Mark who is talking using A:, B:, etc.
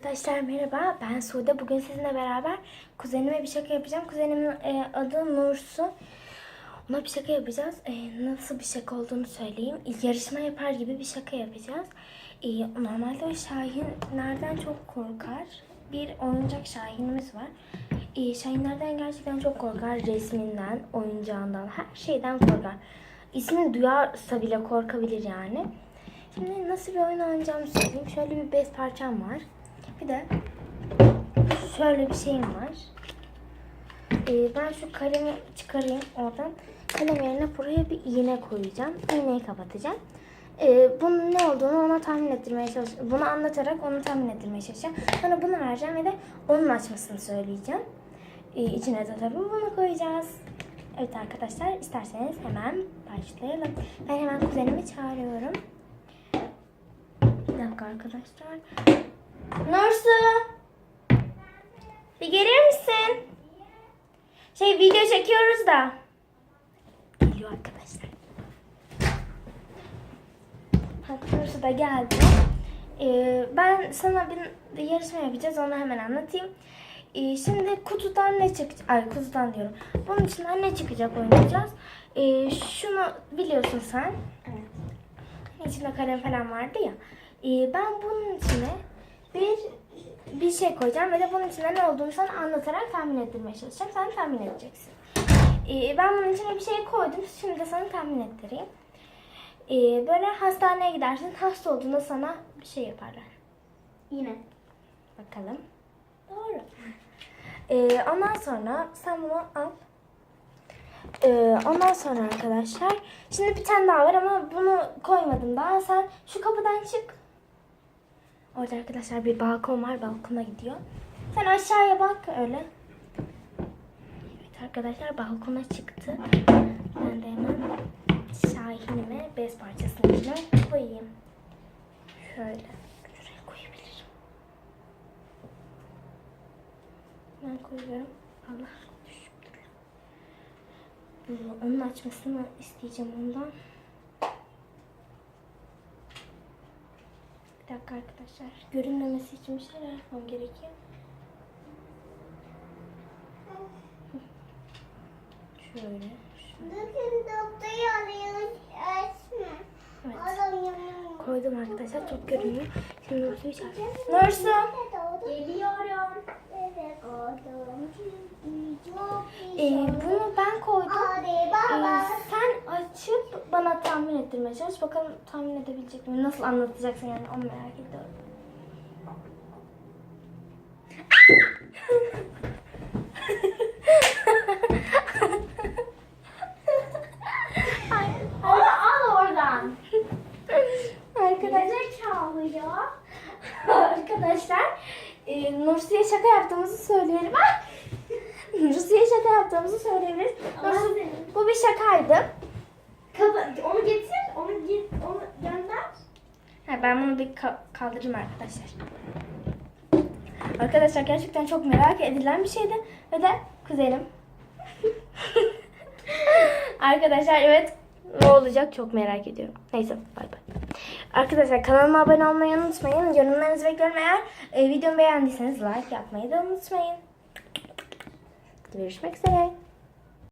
A: Arkadaşlar merhaba. Ben Sude. Bugün sizinle beraber kuzenime bir şaka yapacağım. Kuzenimin e, adı Nursu. Ona bir şaka yapacağız. E, nasıl bir şaka olduğunu söyleyeyim. Yarışma yapar gibi bir şaka yapacağız. E, normalde o Şahinlerden çok korkar. Bir oyuncak Şahinimiz var. E, Şahinlerden gerçekten çok korkar. Resminden, oyuncağından, her şeyden korkar. İsmini duyarsa bile korkabilir yani. Şimdi nasıl bir oyun oynayacağımı söyleyeyim. Şöyle bir bez parçam var. Bir de şöyle bir şeyim var. Ee, ben şu kalemi çıkarayım oradan. Kalem yerine buraya bir iğne koyacağım. İğneyi kapatacağım. Ee, bunun ne olduğunu ona tahmin ettirmeye çalışacağım. Bunu anlatarak onu tahmin ettirmeye çalışacağım. Sonra bunu vereceğim ve de onun açmasını söyleyeceğim. Ee, içine de tabii bunu koyacağız. Evet arkadaşlar isterseniz hemen başlayalım. Ben hemen kuzenimi çağırıyorum. Bir dakika arkadaşlar. Nursu. Bir gelir misin? Şey video çekiyoruz da. Geliyor arkadaşlar. Bak Nursu da geldi. Ee, ben sana bir yarışma yapacağız. Onu hemen anlatayım. Ee, şimdi kutudan ne çıkacak? Ay kutudan diyorum. Bunun içinden ne çıkacak oynayacağız. Ee, şunu biliyorsun sen. Evet. İçinde kalem falan vardı ya. Ee, ben bunun içine bir bir şey koyacağım ve de bunun içinde ne olduğunu sana anlatarak tahmin ettirmeye çalışacağım. Sen tahmin edeceksin. Ee, ben bunun içine bir şey koydum. Şimdi de sana tahmin ettireyim. Ee, böyle hastaneye gidersin. Hasta olduğunda sana bir şey yaparlar.
B: Yine.
A: Bakalım. Doğru. Ee, ondan sonra sen bunu al. Ee, ondan sonra arkadaşlar şimdi bir tane daha var ama bunu koymadım daha. Sen şu kapıdan çık. Orada arkadaşlar bir balkon var. Balkona gidiyor. Sen aşağıya bak öyle. Evet arkadaşlar balkona çıktı. Ben de hemen Şahinime bez parçasının içine koyayım. Şöyle. Şuraya koyabilirim. Ben koyuyorum. Allah. Bu- Onun açmasını isteyeceğim ondan. Bir dakika arkadaşlar. Görünmemesi için bir şeyler yapmam gerekiyor. Şöyle.
B: Bakın doktoru arıyoruz. Açma.
A: Evet. Koydum arkadaşlar. Çok görünüyor. Şimdi Nursu'yu çağıracağım. Nursu!
B: Geliyorum. Evet
A: Ee, bunu ben koydum.
B: Hadi
A: Ee,
B: baba.
A: sen açıp bana tahmin ettirmeye çalış. Bakalım tahmin edebilecek mi? Nasıl anlatacaksın yani onu merak ediyorum.
B: Onu al oradan.
A: Arkadaşlar,
B: ya.
A: arkadaşlar e, Nursi'ye şaka yaptığımızı söyleyelim. Ah! Nursi'ye şaka yaptığımızı söyleyebiliriz. Nursi, bu bir şakaydı.
B: Kapa- onu getir. Onu git. Onu gönder.
A: Ha, ben bunu bir ka- kaldırayım arkadaşlar. Arkadaşlar gerçekten çok merak edilen bir şeydi. Ve de kuzenim. arkadaşlar evet ne olacak çok merak ediyorum. Neyse bay bay. Arkadaşlar kanalıma abone olmayı unutmayın. Yorumlarınızı bekliyorum. Eğer e, videomu beğendiyseniz like yapmayı da unutmayın. Görüşmek üzere.